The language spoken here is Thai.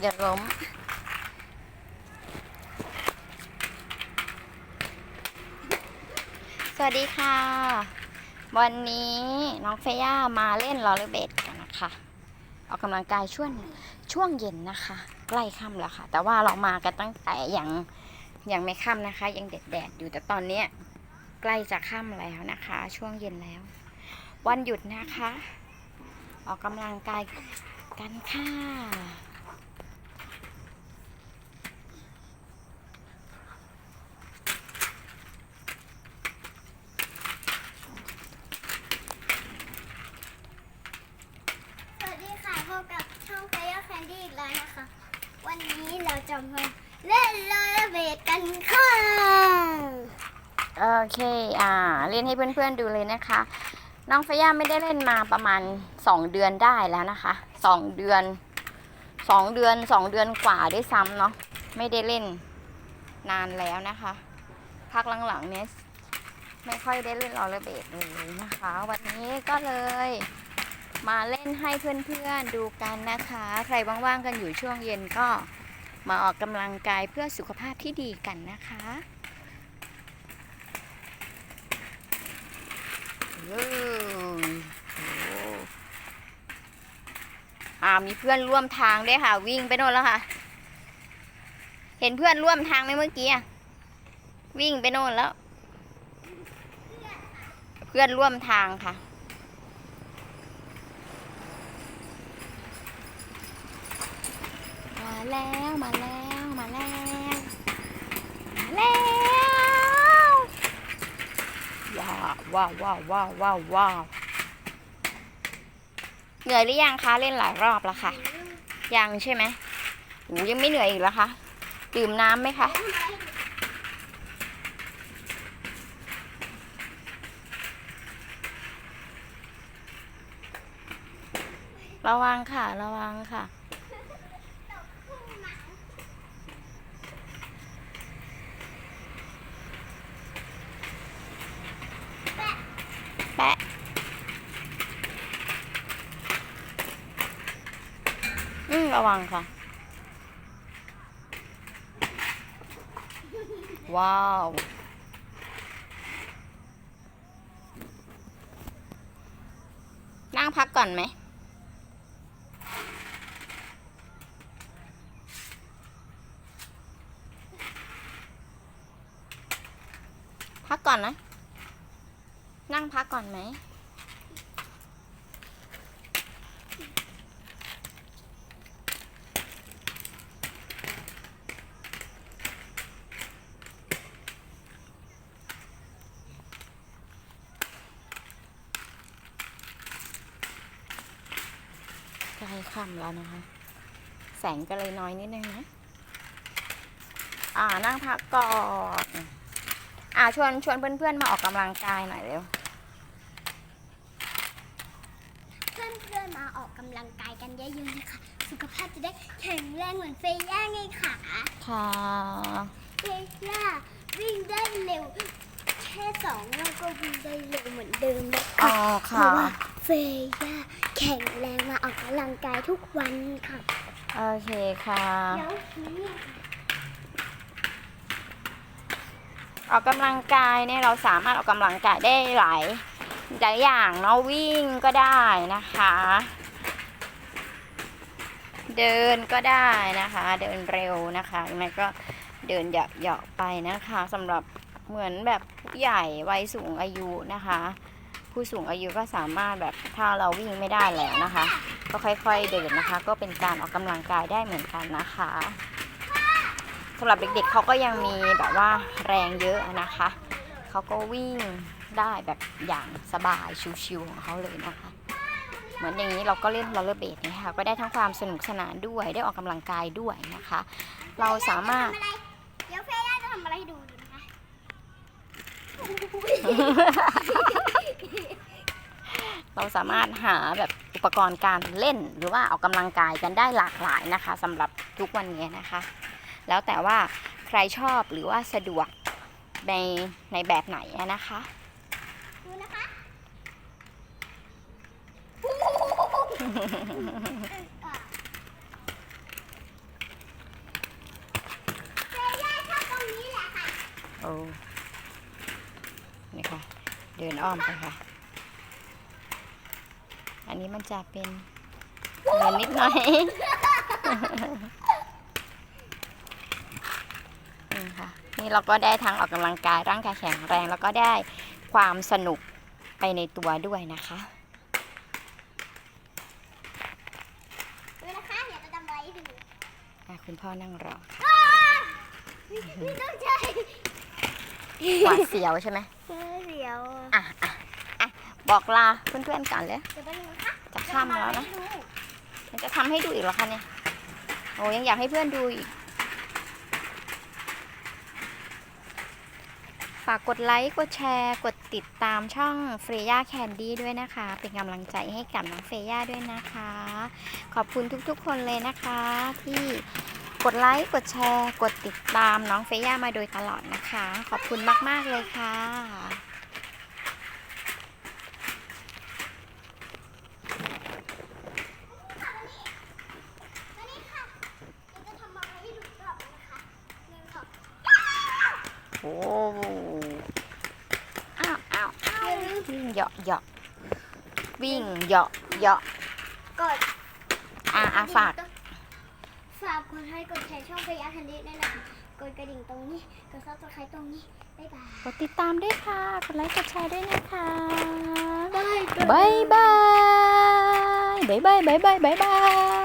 อย่าล้มสวัสดีค่ะ วันนี้น้องเฟย่ามาเล่นลอเลอร์เบดกันนะคะ ออกกำลังกายช่วงช่วงเย็นนะคะ ใกล้ค่ำแล้วค่ะ แต่ว่าเรามากันตั้งแต่ยังยังไม่ค่ำนะคะ ยังแดดแดดอยู่แต่ตอนนี้ใกล้จะค่ำแล้วนะคะ ช่วงเย็นแล้ว วันหยุดนะคะ ออกกำลังกาย กันค่ะ สวัสดีค่ะพบกับช่องไฟแคนดี้อีกแล้วนะคะ วันนี้เราจะมาเล่นโรลเลอร์เบลดกันค่ะ โอเค อ่า เล่นให้เพื่อนๆดูเลยนะคะ น้องฟย่าไม่ได้เล่นมาประมาณ2เดือนได้แล้วนะคะ2เดือน2เดือน2เดือนกว่าได้ซ้ำเนาะไม่ได้เล่นนานแล้วนะคะพักหลังๆเนี้ยไม่ค่อยได้เล่นรอลเลอร์เบดเลยนะคะ วันนี้ก็เลยมาเล่นให้เพื่อนๆดูกันนะคะ ใครว่างๆกันอยู่ช่วงเย็นก็มาออกกำลังกายเพื่อสุขภาพที่ดีกันนะคะ โอ้โห อ่ามีเพื่อนร่วมทางด้วยค่ะ วิ่งไปโน่นแล้วค่ะ เห็นเพื่อนร่วมทางไหมเมื่อกี้อะวิ่งไปโน่นแล้ว เพื่อนร่วมทางค่ะ มาแล้วมาแล้วมาแล้วมาแล้วว้าวว้าวว้าวว้าวว้าว เหนื่อยหรือยังคะเล่นหลายรอบแล้วค่ะ ยังใช่ไหมโอ้ยังไม่เหนื่อยอีกแล้วคะดื่มน้ำไหมคะระวังค่ะ ระวังค่ะ อืมระวังค่ะ ว้าว นั่งพักก่อนไหมพักก่อนนะ นั่งพักก่อนไหม ล้ค่ำแล้วนะคะ แสงก็เลยน้อยนิดนึงนะ อ่านั่งพักก่อนอ่าชวนชวนเพื่อนๆมาออกกำลังกายหน่อยเร็ว เพื่อนๆมาออกกำลังกายกันเยอะๆนะคะสุขภาพจะได้แข็งแรงเหมือนเฟย่าไงค่ะค่ะเฟย่าวิ่งได้เร็ว แค่สองรอบก็วิ่งได้เร็วเหมือนเดิมแล้วอ๋ค่ะอเพค่ะราะว่าเฟย่า แข็งแรงมาออกกำลังกายทุกวันค่ะโอเคค่ะ แล้วทีนี้ค่ะออกกำลังกายเนี่ยเราสามารถออกกำลังกายได้หลายหลายอย่างเนาะวิ่งก็ได้นะคะ เดินก็ได้นะคะ เดินเร็วนะคะยังไงก็เดินเหยาะๆไปนะคะสำหรับเหมือนแบบผู้ใหญ่วัยสูงอายุนะคะ ผู้สูงอายุก็สามารถแบบถ้าเราวิ่งไม่ได้แล้วนะคะ ก็ค่อยๆเดินนะคะ ก็เป็นการออกกำลังกายได้เหมือนกันนะคะสำหรับเด็กๆเขาก็ยังมีแบบว่าแรงเยอะนะคะเขาก็วิ่งได้แบบอย่างสบายชิวๆของเขาเลยนะคะ เหมือนอย่างนี้เราก็เล่นโรลเลอร์เบดนะคะก็ได้ทั้งความสนุกสนานด้วยได้ออกกำลังกายด้วยนะคะ เราสามารถทำอะไรเดี๋ยวเฟย่าจะทำอะไรให้ดูดูนะคะ เราสามารถหาแบบอุปกรณ์การเล่นหรือว่าออกกำลังกายกันได้หลากหลายนะคะสำหรับทุกวันนี้นะคะ แล้วแต่ว่าใครชอบหรือว่าสะดวกในในแบบไหนนะคะดูนะคะเอ้แหะโอ้นี่ค่ะ เดินอ้อมไปค่ะ อันนี้มันจะเป็นเงินนิดหน่อยนี่ค่ะ นี่เราก็ได้ทั้งออกกำลังกายร่างกายแข็งแรง แล้วก็ได้ความสนุกไปในตัวด้วยนะคะดูนะคะเดี๋ยวจะทำไว้ให้ดูอะคุณพ่อนั่งรอนี่ต้องใช้หวาดเสียวใช่ไหมเสียว อะอะอะ บอกลาเพื่อนๆก่อนเลยเดี๋ยวไปดูนะคะจะข้ามแล้วนะมันจะทำให้ดูอีกเหรอคะเนี่ยโอ้ยังอยากให้เพื่อนดูอีก ฝากกดไลค์กดแชร์ กดติดตามช่องเฟรย่าแคนดี้ด้วยนะคะ เป็นกำลังใจให้กับน้องเฟรย่าด้วยนะคะ ขอบคุณทุกๆคนเลยนะคะ ที่กดไลค์กดแชร์ กดติดตามน้องเฟรย่ามาโดยตลอดนะคะ ขอบคุณมากๆเลยค่ะ แล้วนี่ค่ะเดี๋ยวจะทำมาให้ดูกรอบนะคะหนึ่งสอง โอ้อ้าวอ้าวอ้าววิ่งเหยาะเหยาะวิ่งเหยาะเหยาะกดอะอะฝาก ฝากกดให้กดแชร์ช่องพยาคันดิด้วยนะคะกดกระดิ่งตรงนี้ กดซับสไครต์ตรงนี้ บ๊ายบาย กดติดตามด้วยค่ะ กดไลค์กดแชร์ด้วยนะคะบายบายบายบายบายบายบายบาย